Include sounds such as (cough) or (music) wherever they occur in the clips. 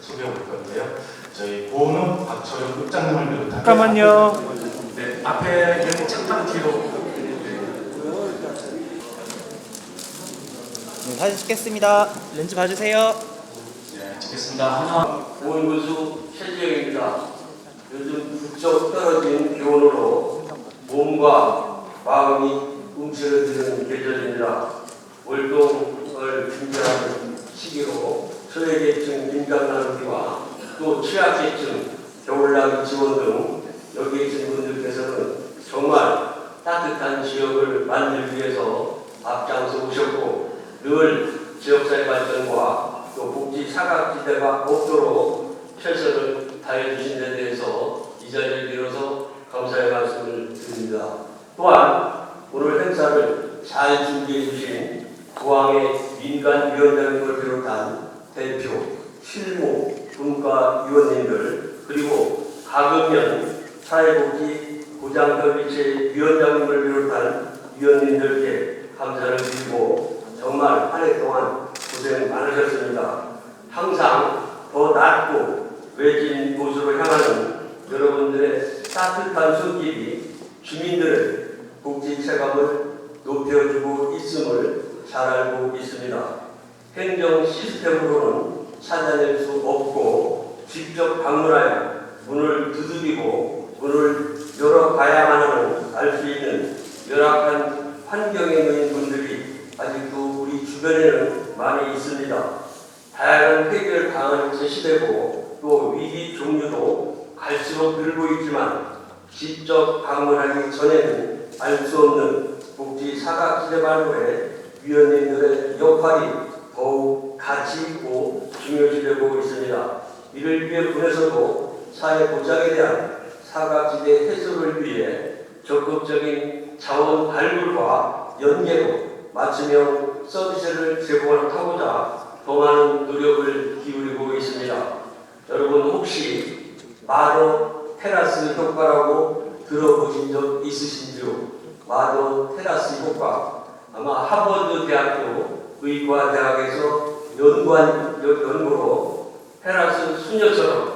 소개해 볼 건데요. 저희 고은우 박철영 국장님을 비롯한 잠깐만요. 네, 앞에 이렇게 잠깐 뒤로 네, 네, 사진 찍겠습니다. 렌즈 봐주세요. 네, 찍겠습니다. 하나, 원구수 최지영입니다. 요즘 부쩍 떨어진 기온으로 몸과 마음이 움츠러드는 계절입니다. 월동을 준비하는 시기로 소외계층 민간 나누기와 또 취약계층 겨울나기 지원 등 여기 계신 분들께서는 정말 따뜻한 지역을 만들기 위해서 앞장서 오셨고 늘 지역사회 발전과 또 복지 사각지대가 없도록 최선을 다해 주신 데 대해서 이 자리를 빌어서 감사의 말씀을 드립니다. 또한 오늘 행사를 잘 준비해 주신 구항의 민간위원장님을 비롯한 대표, 실무, 분과위원님들 그리고 가금면 사회복지 보장협의체 위원장님을 비롯한 위원님들께 감사를 드리고 정말 한 해 동안 고생 많으셨습니다. 항상 더 낫고 외진 곳으로 향하는 여러분들의 따뜻한 손길이 주민들의 복지 체감을 높여주고 있음을 잘 알고 있습니다. 행정 시스템으로는 찾아낼 수 없고 직접 방문하여 문을 두드리고 문을 열어봐야만 하는 알 수 있는 열악한 환경에 놓인 분들이 아직도 우리 주변에는 많이 있습니다. 다양한 해결 방안이 제시되고 또 위기 종류도 갈수록 늘고 있지만 직접 방문하기 전에는 알 수 없는 복지 사각지대 발굴에 위원님들의 역할이 더욱 가치 있고 중요시되고 있습니다. 이를 위해 군에서도 사회 보장에 대한 사각지대 해소를 위해 적극적인 자원 발굴과 연계로 맞춤형 서비스를 제공하고자 더 많은 노력을 기울이고 있습니다. 여러분 혹시 마더 테라스 효과라고 들어보신 적 있으신지요? 마더 테라스 효과 아마 하버드 대학교 의과대학에서 연구한 연- 연구로 테라스 수녀처럼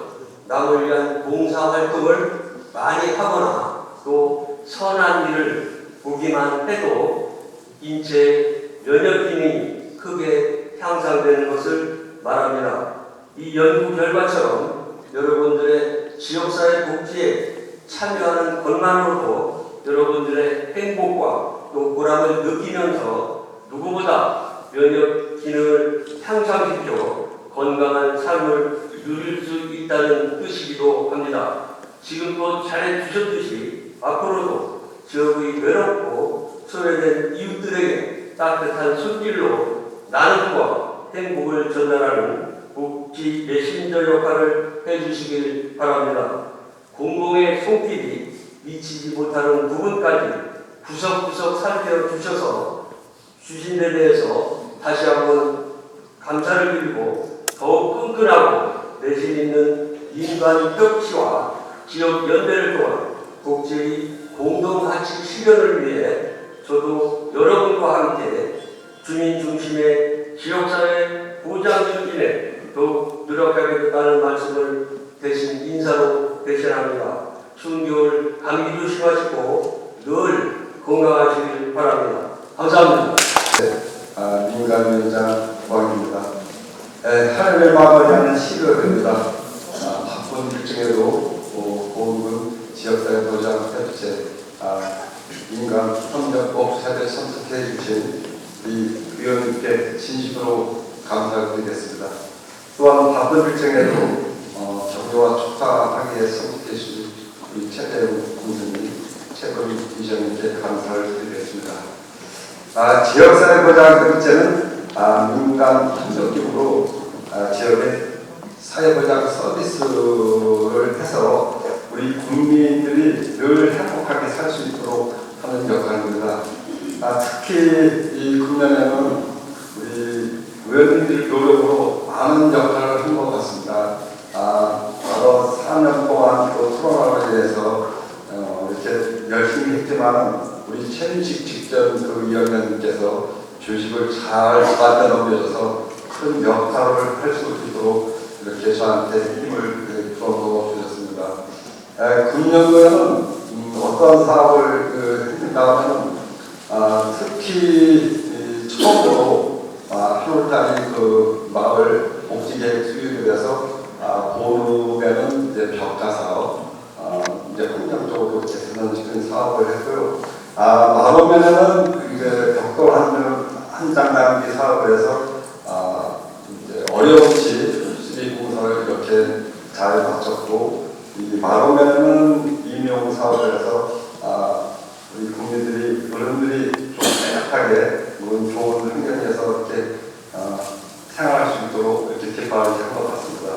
남을 위한 봉사 활동을 많이 하거나 또 선한 일을 보기만 해도 인체 면역 기능이 크게 향상되는 것을 말합니다. 이 연구 결과처럼 여러분들의 지역사회 복지에 참여하는 것만으로도 여러분들의 행복과 또 보람을 느끼면서 누구보다 면역 기능을 향상시켜 건강한 삶을 누릴 수 있다는 뜻이기도 합니다. 지금도 잘해주셨듯이 앞으로도 지역의 외롭고 소외된 이웃들에게 따뜻한 손길로 나눔과 행복을 전달하는 복지 메신저 역할을 해주시길 바랍니다. 공공의 손길이 미치지 못하는 부분까지 구석구석 살펴 주셔서 주신 데 대해서 다시 한번 감사를 드리고 내실 있는 인간 협치와 지역 연대를 통한 복지의 공동 가치 실현을 위해 저도 여러분과 함께 주민 중심의 지역사회 보장 증진에 더욱 노력하겠다는 말씀을 대신 인사로 대신합니다. 겨울 감기 조심하시고 늘 건강하시길 바랍니다. 감사합니다. 아, 민간위원장 왕입니다. 에, 하늘을 마무리하는 12월입니다. 아, 바쁜 일정에도 어, 보훈군 지역사회 보장 협의체 아, 민간 협력법 사를 선택해 주신 우리 위원님께 진심으로 감사드리겠습니다. 또한 바쁜 일정에도 어, 정교와 축하하기에 선택해 주신 우리 최태웅 군수님, 최근 이장님께 감사를 드리겠습니다. 아, 지역사회 보장 협의체는 아, 민간 협력기구로 아, 지역의 사회보장 서비스를 해서 우리 국민들이 늘 행복하게 살 수 있도록 하는 역할입니다. 아, 특히 이 국면에는 우리 의원님들 노력으로 많은 역할을 한 것 같습니다. 아, 바로 4년 동안 또 코로나로 인해서 어, 이렇게 열심히 했지만 우리 최민식 직전 그 위원장님께서 주식을 잘 만들어 놓으셔서 큰 역할을 할 수 있도록 이렇게 저한테 힘을 그, 불어넣어 주셨습니다. 에, 금년도에는 음, 어떤 사업을 그, 했는가 하면 아, 특히 이 처음으로 아, 3월달에 그 마을 복지계획 수립을 해서 아, 보름에는 이제 벽화 사업, 아, 이제 환경적으로 개선시키는 사업을 했고요. 아, 마름에는 이제 벽돌 한장 남기 사업을 해서 어려움치 수립 공사를 이렇게 잘 마쳤고 이 마름에는 임용 사업을 해서 아, 우리 국민들이 어른들이 좀 깨끗하게 뭐 좋은 환경에서 이렇게 어, 생활할 수 있도록 이렇게 개발을 한것 같습니다.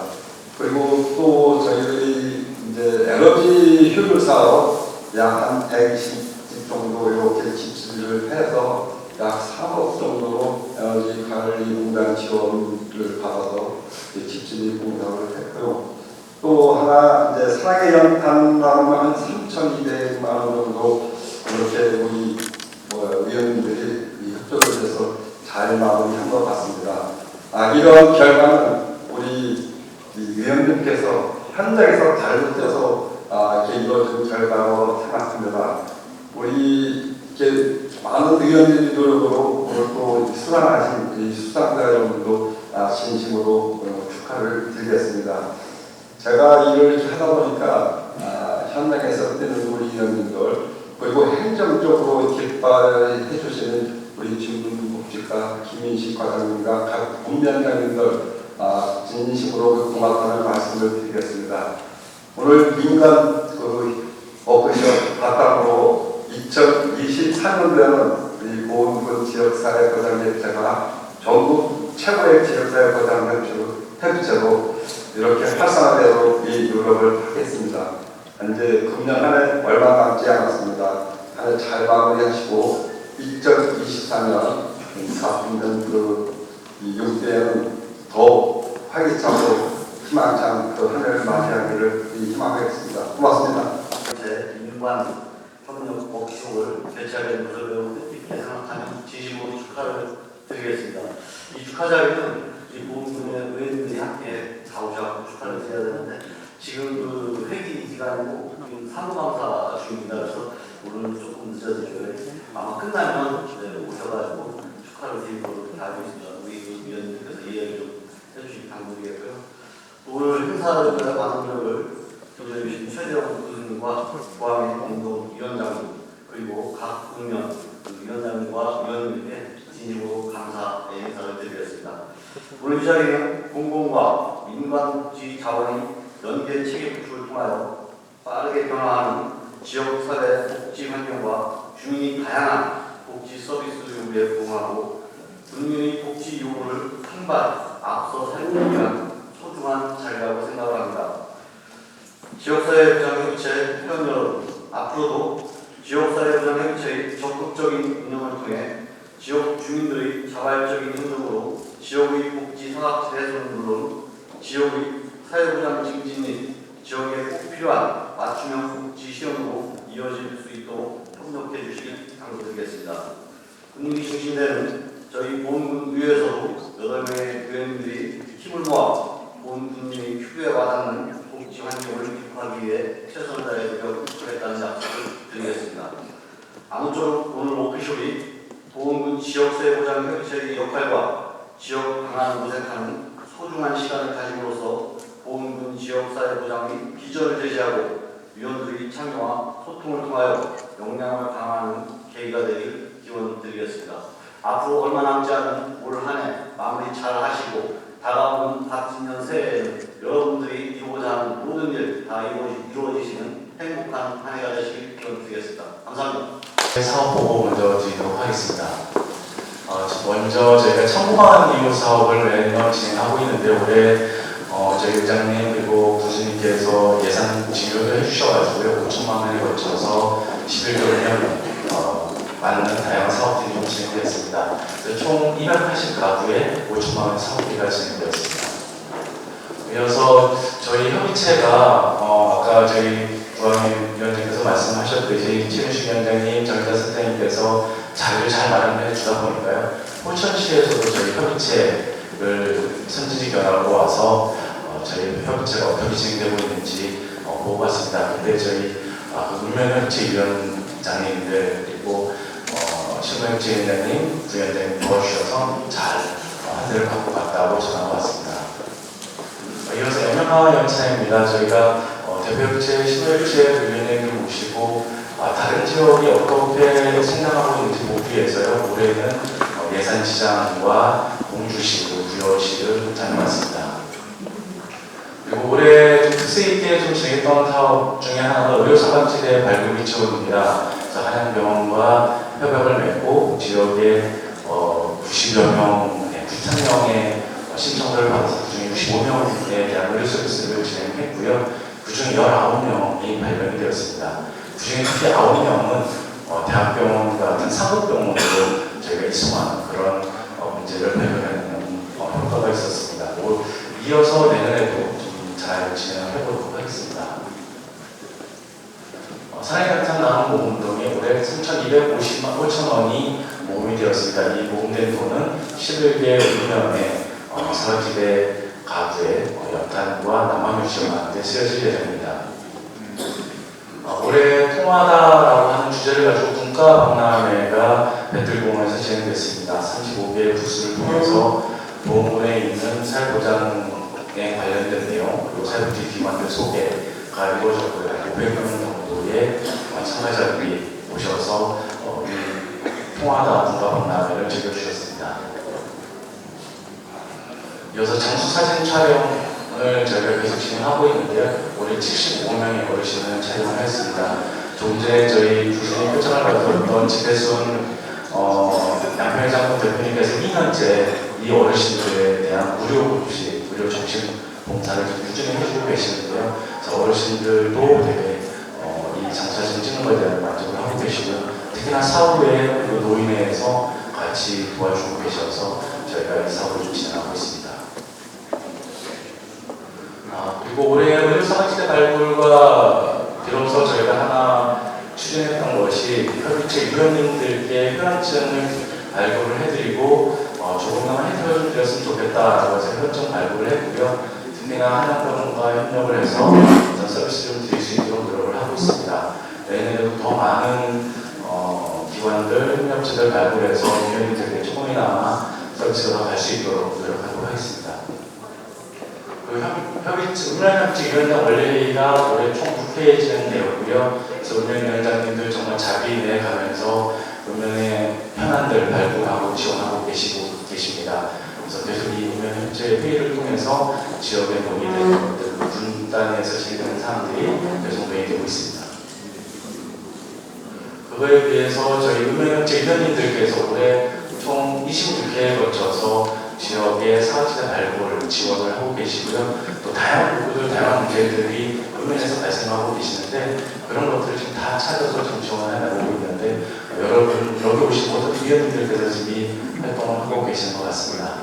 그리고 또 저희들이 이제 에너지 효율 사업 약한 120집 정도 이렇게 집수를 해서 약 3억 정도로 에너지 관리 공단 지원 을 받아서 집수리 공사를 했고요. 또 하나 이제 사계 연탄나무가 한 3,200만 원 정도 이렇게 우리 뭐 위원님들이 이 협조를 해서 잘 마무리한 것 같습니다. 아, 이런 결과는 우리 이 위원님께서 현장에서 잘못해서 아, 이렇게 이루어진 결과로 생각합니다. 우리 이렇게 많은 의원들이 노력으로 오늘 또 수상하신 이 수상자 여러분도 아, 진심으로 어, 축하를 드리겠습니다. 제가 일을 하다 보니까 아, 현장에서 뛰는 우리 위원님들 그리고 행정적으로 개발해 주시는 우리 주민복지과 김인식 과장님과 각 문면장님들 아, 진심으로 고맙다는 말씀을 드리겠습니다. 오늘 민간 그 워크숍 바탕으로 2023년도에는 우리 보은군 지역사회 보장협회가 전국 최고의 지역사회 보장협회로 이렇게 활성화되도록 이 노력을 하겠습니다. 현재 금년 한 해 얼마 남지 않았습니다. 한 해 잘 마무리하시고 2024년 4분년 그이 용대에는 더 활기차고 희망찬 그한 해를 맞이하기를 희망하겠습니다. 고맙습니다. 제 인관 협력 워크숍을 개최하게 매우 뜻깊게 생각하며 진심으로 축하를 드리겠습니다. 이 축하 자리는 이 보훈군의 의원들이 함께 나오셔서 축하를 드려야 되는데 지금 그 회기 기간이고 사무감사 중입니다. 그래서 오늘 조금 늦어지고요. 아마 끝나면 네, 오셔가지고 축하를 드리도록 알고 있습니다. 우리 그 위원님께서 이야기 좀 해주시기 당부드리겠고요. 오늘 행사를 위해 많은 노력을 교수님 최재형 교수님과 고학의 공동위원장님 그리고 각 국면 그 위원장님과 위원님께 진심으로 감사의 인사를 드리겠습니다. 오늘 이 자리는 공공과 민간주의 자원의 연계 체계 구축을 통하여 빠르게 변화하는 지역 사회 복지 환경과 주민이 다양한 복지 서비스 요구에 부응하고 국민의 복지 요구를 한 발 앞서 살기 위한 소중한 자리라고 생각을 합니다. 지역사회 보장협의체 회원 여러분, 앞으로도 지역사회 보장협의체의 적극적인 운영을 통해 지역 주민들의 자발적인 행동으로 지역의 복지 사각지 해소는 물론 지역의 사회보장 증진 및 지역에 꼭 필요한 맞춤형 복지 시험으로 이어질 수 있도록 협력해 주시기 당부드리겠습니다. 국민이 중심되는 저희 보훈군 의회에서도 8명의 의원님들이 힘을 모아 보훈군민의 휴교에 와닿는 복지 환경을 기록하기 위해 최선을 다해 노력하겠다는 약속을 드리겠습니다. 아무쪼록 오늘 워크숍이 보훈군 지역사회 보장 협의체의 역할과 지역 방안을 모색하는 소중한 시간을 가짐으로써 보훈군 지역사회 보장 및 비전을 제시하고 위원들의 참여와 소통을 통하여 역량을 강화하는 계기가 되길 기원드리겠습니다. 앞으로 얼마 남지 않은 올 한 해 마무리 잘 하시고 다가오는 박진년 새해에는 여러분들이 이루고자 하는 모든 일 다 이루어지 시는 행복한 한 해가 되시길 기원드리겠습니다. 감사합니다. 사업 보고 먼저 드리도록 하겠습니다. 어, 먼저 저희가 청구반 이후 사업을 매년 진행하고 있는데 올해 어, 저희 의장님 그리고 부주님께서 예산 지급을 해주셔가지고요 5천만 원에 걸쳐서 11개월이면 어, 많은 다양한 사업들이 좀 진행되었습니다. 총 280가구에 5천만 원 사업비가 진행되었습니다. 이어서 저희 협의체가 어, 아까 저희 부항임 위원장님께서 말씀하셨듯이 최윤식 위원장님, 정의자 선생님께서 자료를 잘 마련해 주다 보니까요. 포천시에서도 저희 협의체를 선진이 견하고 와서 어, 저희 협의체가 어떻게 진행되고 있는지 어, 보고 왔습니다. 그때 저희 아, 그 문명협체위원장님들 그리고 어, 신문협체위원장님, 부위원장님 도와주셔서 잘 어, 한대를 갖고 갔다고 전화가 왔습니다. 어, 이어서 연명화 연차입니다. 저희가 어, 대표협체, 신호협체 위원장님 모시고 아, 다른 지역이 어떻게 생각하고 있는지 보기 위해서요. 올해는 어, 예산시장과 공주시도, 부여시를 다녀왔습니다. 그리고 올해 좀 특색 있게 좀 진행했던 사업 중에 하나가 의료 사각지대 발굴 지원입니다. 그래서 한양병원과 협약을 맺고 지역에 어, 90여 명, 네, 9,000명의 신청서를 받아서 그중에 65명에 대한 의료 서비스를 진행했고요. 그중 19명이 발견이 되었습니다. 그 중에 특히 9명은 어, 대학병원 같은 상급병원으로 저희가 이송하는 그런 어, 문제를 발견하는 어, 효과가 있었습니다. 뭐, 이어서 내년에도 좀 잘 진행을 해보도록 하겠습니다. 어, 사랑의강창 나눔 모금동에 올해 3,250만 5천 원이 모금이 되었습니다. 이 모금된 돈은 11개 운명의 어, 사각지대 가구의 어, 연탄과 데 쓰여질 예정입니다. 어, 올해 통화다라고 하는 주제를 가지고 국가 박람회가 배틀공원에서 진행됐습니다. 35개의 부스를 통해서 보험군에 있는 사회보장에 관련된 내용 그리고 사회복지 기관들 소개가 이루어졌고요. 500명 정도의 어, 참가자들이 오셔서 어, 이 통화다 국가 박람회를 즐겨주셨습니다. 이어서 장수 사진 촬영 을 저희가 계속 진행하고 있는데요. 올해 75명의 어르신을 촬영을 했습니다. 전에 저희 부신의 표창을 받았던 지대순 어, 양평 장군 대표님께서 2년째 이 어르신들에 대한 무료 급식, 무료 점심 봉사를 좀 꾸준히 해주고 계시는데요. 그래서 어르신들도 되게 어, 이 장사진 찍는 것에 대한 만족을 하고 계시고요. 특히나 사후에 그 노인회에서 같이 도와주고 계셔서 저희가 이 사업을 좀 진행하고 있습니다. 아, 그리고 올해 의료사각지대 발굴과 비로소 저희가 하나 추진했던 것이 협의체 위원님들께 혈압증을 발굴을 해드리고 어, 조금만 해드렸으면 좋겠다라고 해서 혈증 발굴을 했고요. 특히나 한양병원과 협력을 해서 어떤 서비스 좀 드릴 수 있도록 노력을 하고 있습니다. 내년에도 더 많은 어, 기관들, 협력체들 발굴해서 위원님들께 조금이나마 서비스가 갈 수 있도록 노력하도록 하겠습니다. 그 협- 협의체, 운영협체 위원장 원래회의가 올해 총 9회 진행되었고요. 그래서 운영 위원장님들 정말 자비 내 가면서 운영의 현안들 발굴하고 지원하고 계시고 계십니다. 그래서 계속 이 운영협체 회의를 통해서 지역에 논의되는 것들, 분단에서 진행되는 사항들이 계속 논의되고 있습니다. 그거에 비해서 저희 운영협체 위원님들께서 올해 총 26회에 거쳐서 지역의 사각지대 발굴을 지원을 하고 계시고요. 또 다양한 부분들, 다양한 문제들이 의면에서 발생하고 계시는데 그런 것들을 지금 다 찾아서 좀 지원해 나가고 있는데 여러분 여기 오신 모든 위원님들께서 지금 이 활동을 하고 계시는 것 같습니다.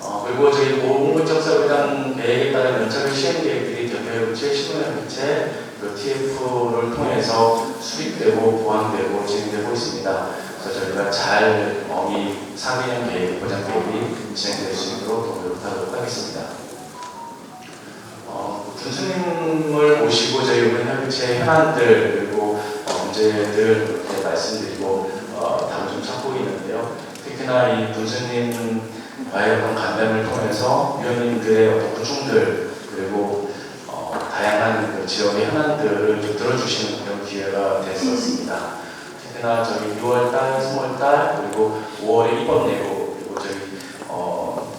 어, 그리고 저희 모금정사회장 계획에 따른 연차별 시행 계획들이 대표협체, 신문협체, 그 TF를 통해서 수립되고 보완되고 진행되고 있습니다. 그래서 저희가 잘 어, 이 3개년 계획, 보장 계획이 진행될 수 있도록 노력하도록 하겠습니다. 어, 군수님을 모시고 저희 의원협의체 현안들 그리고 어, 문제들 이렇게 말씀드리고 어, 답을 좀 찾고 있는데요. 특히나 이 군수님과의 어떤 간담을 통해서 위원님들의 어떤 구중들 그리고 어, 다양한 그 지역의 현안들을 좀 들어주시는 그런 기회가 됐었습니다. 특히나 저희 6월달, 3월달 그리고 5월에 입법 내고 그리고 저희 어,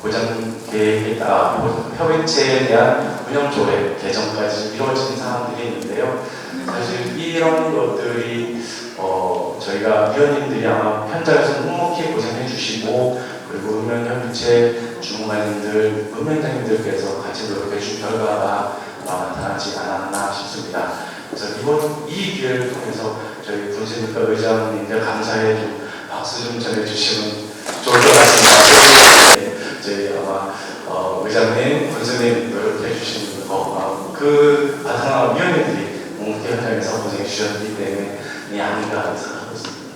보장 계획에 따라 협의체에 대한 운영 조례 개정까지 이루어진 사항들이 있는데요. 사실 이런 것들이 어, 저희가 위원님들이 아마 현장에서 묵묵히 고생해 주시고 그리고 운영협의체 주무관님들, 운영장님들께서 같이 노력해 주신 결과가 나타나지 않았나 싶습니다. 그래서 이번 이 기회를 통해서 저희 군수님과 의장님들 감사의 좀 박수 좀 전해주시면 좋을 것 같습니다. 네, 저희 아마 어, 의장님, 군수님 노력해 주신 거, 어, 그 바탕화 위원님들이 묵묵히 현장에서 고생해 주셨기 때문에 이 아닌가 생각하고 있습니다.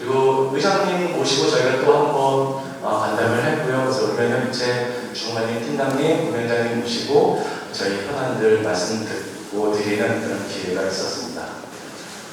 그리고 의장님 모시고 저희가 또 한번 어, 간담을 했고요. 그래서 의원협의체 주무관님, 팀장님, 위원장님 모시고 저희 현안들 말씀 듣고 드리는 그런 기회가 있었습니다.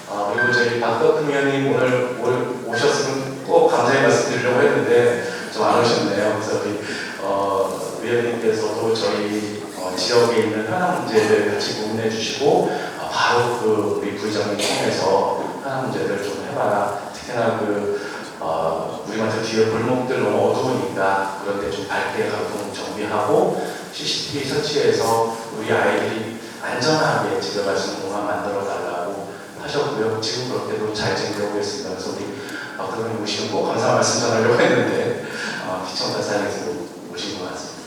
아, 그리고 저희 박덕흠 의원님 오늘 오- 오셨으면 꼭 감사의 말씀 드리려고 했는데 좀 안 오셨네요. 그래서 우리 어, 위원님께서도 저희 어, 지역에 있는 현안 문제를 같이 고민해 주시고 아, 바로 그 우리 부의장님 통해서 현안 문제를 좀 해봐라. 특히나 그 어, 우리한테 뒤에 골목들 너무 어두우니까 그런데 좀 밝게 가끔 정비하고 CCTV 설치해서 우리 아이들이 안전하게 집에 갈 수 있는 공간 만들어 달라고 하셨고요. 지금 그렇게도 잘 진행되고 있습니다. 그래서 우리 박근혜 오시면 꼭 감사 말씀 전하려고 했는데 어, 기청사 사장에서 오신 것 같습니다.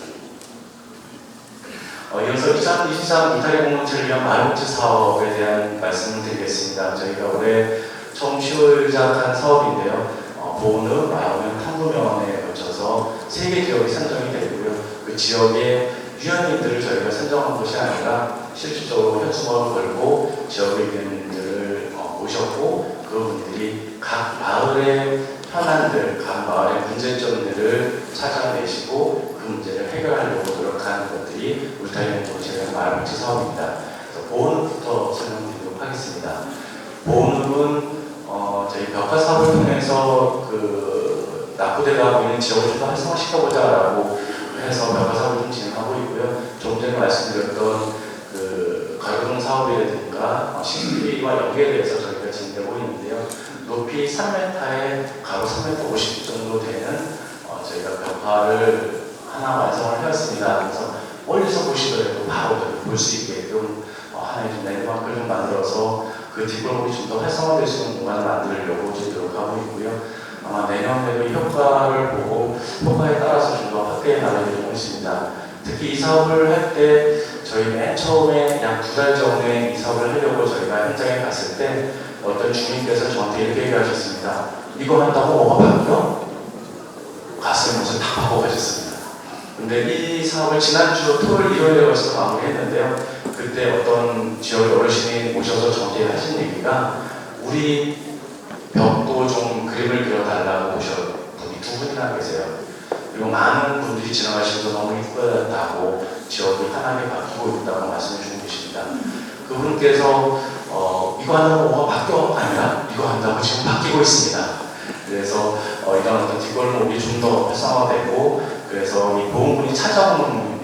어, 이어서 2023 이탈리 공동체를 위한 마루치 사업에 대한 말씀을 드리겠습니다. 저희가 올해 처음 시작한 사업인데요. 어, 보은읍, 마을면, 탐구면에 걸쳐서 세 개 지역이 선정이 되고요. 그 지역의 위원님들을 저희가 선정한 것이 아니라 실질적으로 현수막을 걸고 지역의 위원 모셨고 그분들이 각 마을의 현안들, 각 마을의 문제점들을 찾아내시고 그 문제를 해결하려고 노력하는 것들이 울타리 공동체의 마을복지 사업입니다. 보온부터 설명드리도록 하겠습니다. 보온은 어, 저희 벽화 사업을 통해서 그 낙후되어 가고 있는 지역을 좀더 활성화시켜보자라고 해서 벽화 사업을 좀 진행하고 있고요. 조금 전에 말씀드렸던 그 가로등 사업이라든가 어, CCTV와 연계돼서 저희 있는데요. 높이 3m에 가로 3m 50 정도 되는 어, 저희가 벽화를 하나 완성을 하였습니다. 그래서 멀리서 보시더라도 바로 볼 수 있게끔 어, 하나의 좀 랜드마크를 좀 만들어서 그 뒷골목이 좀 더 활성화될 수 있는 공간을 만들려고 지금 노력하고 있고요. 아마 내년에도 이 효과를 보고 효과에 따라서 좀 더 확대해 나갈 예정이 있습니다. 특히 이 사업을 할때 저희 맨 처음에 약 두 달 전에 이 사업을 하려고 저희가 현장에 갔을 때 어떤 주민께서 저한테 이렇게 얘기하셨습니다. 이거 한다고 뭐가 바뀌어? 가슴 무슨 다 하고 가셨습니다. 근데 이 사업을 지난주 토요일 일요일에 걸쳐서 마무리했는데요. 그때 어떤 지역 어르신이 오셔서 저한테 하신 얘기가 우리 벽도 좀 그림을 그려달라고 오셔 분이 두 분이나 계세요. 그리고 많은 분들이 지나가시면서 너무 이쁘다고 지역이 환하게 바뀌고 있다고 말씀해 주고 계십니다. 그분께서 어, 이거 한다고 뭐가 바뀌어 아니라 이거 한다고 지금 바뀌고 있습니다. 그래서 어, 이런 어떤 뒷골목이 좀 더 활성화되고 그래서 이 보험군이 찾아오는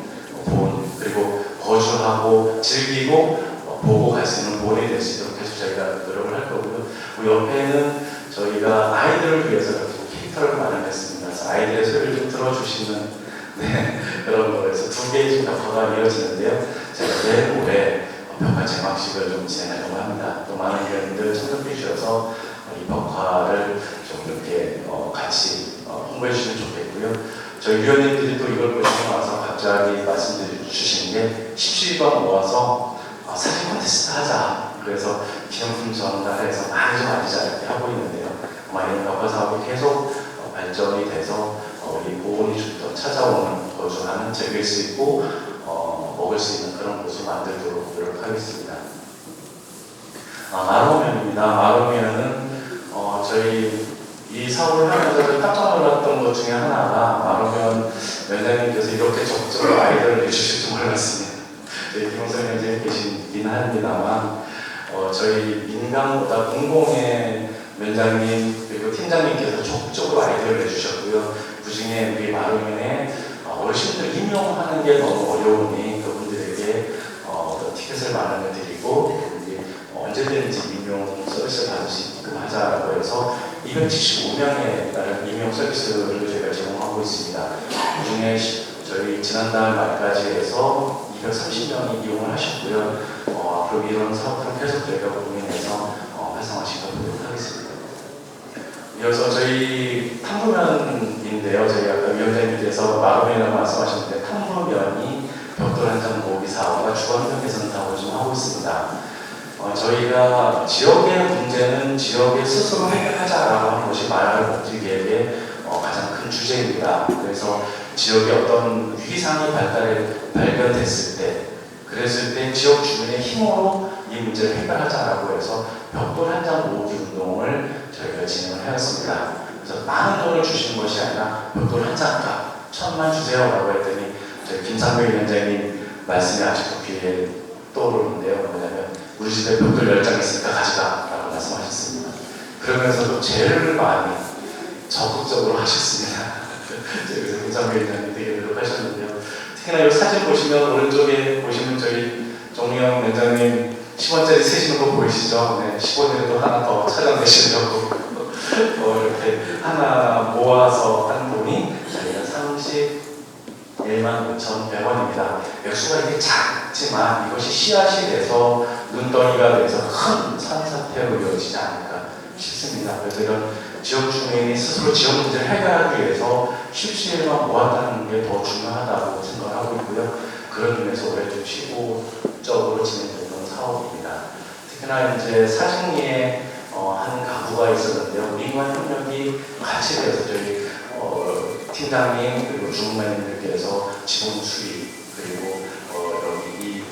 보험 그리고 거주하고 즐기고 어, 보고 갈 수 있는 보험이 될 수 있도록 계속 저희가 노력을 할 거고요. 그 옆에는 저희가 아이들을 위해서 캐릭터를 마련했습니다. 그래서 아이들의 소리를 좀 들어주시는 네, 그런 거에서 두 개의 지금 벽화가 이어지는데요. 제가 내일 모레 어, 벽화 제막식을 좀 진행하려고 합니다. 또 많은 위원님들 참석해 주셔서 어, 이 벽화를 좀 이렇게 어, 같이 어, 홍보해 주시면 좋겠고요. 저희 위원님들이 또 이걸 보시고 나서 갑자기 말씀해 주신 게 17번 모아서 어, 사진 콘테스트 하자. 그래서 기념품 전달해서 많이 좀 알리자 이렇게 하고 있는데요. 아마 이런 벽화 사업이 계속 어, 발전이 돼서 어, 우리 보온이 좀더 찾아오는 거주하는 즐길 수 있고 어, 먹을 수 있는 그런 곳을 만들도록 노력하겠습니다. 아, 마로면입니다. 마로면은 어, 저희 이 사업을 하면서 깜짝 놀랐던 것 중에 하나가 마로면 원장님께서 이렇게 적극적으로 아이디어를 내주실 줄 몰랐습니다. 저희 김홍선 원장님 계시긴 합니다만 어, 저희 민간보다 공공의 원장님 그리고 팀장님께서 적극적으로 아이디어를 내주셨고요. 그 중에 우리 마루면에 어, 어르신들 임용하는 게 너무 어려우니 그분들에게 어, 티켓을 마련해 드리고 언제든지 임용 서비스를 받을 수 있게끔 하자라고 해서 275명에 따른 임용 서비스를 저희가 제공하고 있습니다. 그 중에 시- 저희 지난달 말까지 해서 230명이 이용을 하셨고요. 어, 앞으로 이런 사업들은 계속 저희가 고민해서 어, 활성화시켜보도록 하겠습니다. 이어서 저희 탐구면인데요. 저희 아까 위원장님께서 마루면이라고 말씀하셨는데 탐구면이 벽돌 한장 모으기 사업과 개선 사업을 좀 하고 있습니다. 어, 저희가 지역의 문제는 지역에 스스로 해결하자라고 하는 것이 마을 복지 계획의 어, 가장 큰 주제입니다. 그래서 지역에 어떤 위기상이 발달해, 발견됐을 때, 그랬을 때 지역 주민의 힘으로 이 문제를 해결하자라고 해서 벽돌 한 장 모으기 운동을 저희가 진행을 하였습니다. 그래서 많은 돈을 주시는 것이 아니라 벽돌 한 장값 천만 주세요라고 했더니 저희 김상배 위원장님 말씀이 아직도 귀에 떠오르는데요. 뭐냐면 우리 집에 벽돌 열장 있으니까 가져가라고 말씀하셨습니다. 그러면서도 제일 많이 적극적으로 하셨습니다. (laughs) 그래서 김상배 위원장님 되게 노력하셨는데요. 특히나 이 사진 보시면 오른쪽에 보시면 저희 정우영 위원장님 10원짜리 세시는 거 보이시죠? 네, 10원이라도 하나 더 찾아내시려고 (laughs) 어, 이렇게 하나 모아서 한 돈이 저희가 31만 5,100원입니다. 액수가 이게 작지만 이것이 씨앗이 돼서 눈덩이가 돼서 큰 산사태로 이어지지 않을까 싶습니다. 그래서 이런 지역 주민이 스스로 지역 문제를 해결하기 위해서 십시일만 모았다는 게 더 중요하다고 생각하고 있고요. 그런 의미에서 올해 좀 시고적으로 진행되는 사업입니다. 특히나 이제 사직리에 어, 한 가구가 있었는데요. 우리만 협력이 같이 돼서 저희 어, 팀장님 그리고 주무관님들께서 지분 수립 그리고 어, 여기 이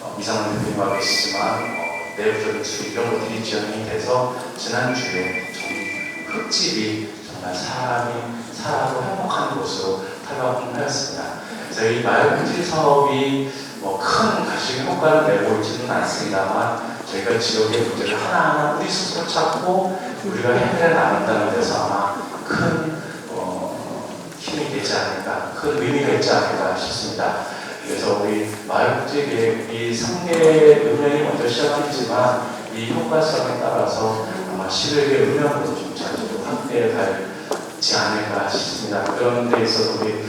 어, 이상원 대표님과 계시지만 어, 내부적인 수립 이런 것들이 지원이 돼서 지난주에 좀 흙집이 정말 사람이 살아도 행복한 곳으로 탈바꿈하였습니다. 저희 마을분질 사업이 뭐큰 가시적 효과를 내고 있지는 않습니다만 저희가 지역의 문제를 하나하나 우리 스스로 찾고 우리가 해결해 나간다는 데서 아마 큰 어, 힘이 되지 않을까, 큰 의미가 있지 않을까 싶습니다. 그래서 우리 마을국제 계획이 3개 운영이 먼저 시작했지만 이 효과성에 따라서 아마 11개 운영으로 좀 자주 확대해 가지 않을까 싶습니다. 그런 데 있어서 우리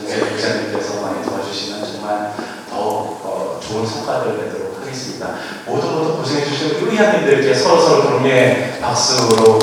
부장님 기자님께서 많이 도와주시면 정말 더 어, 좋은 성과를 내도록 하겠습니다. 모두 모두 고생해 주신 우리 의원님들께 서로 서로 동의 박수로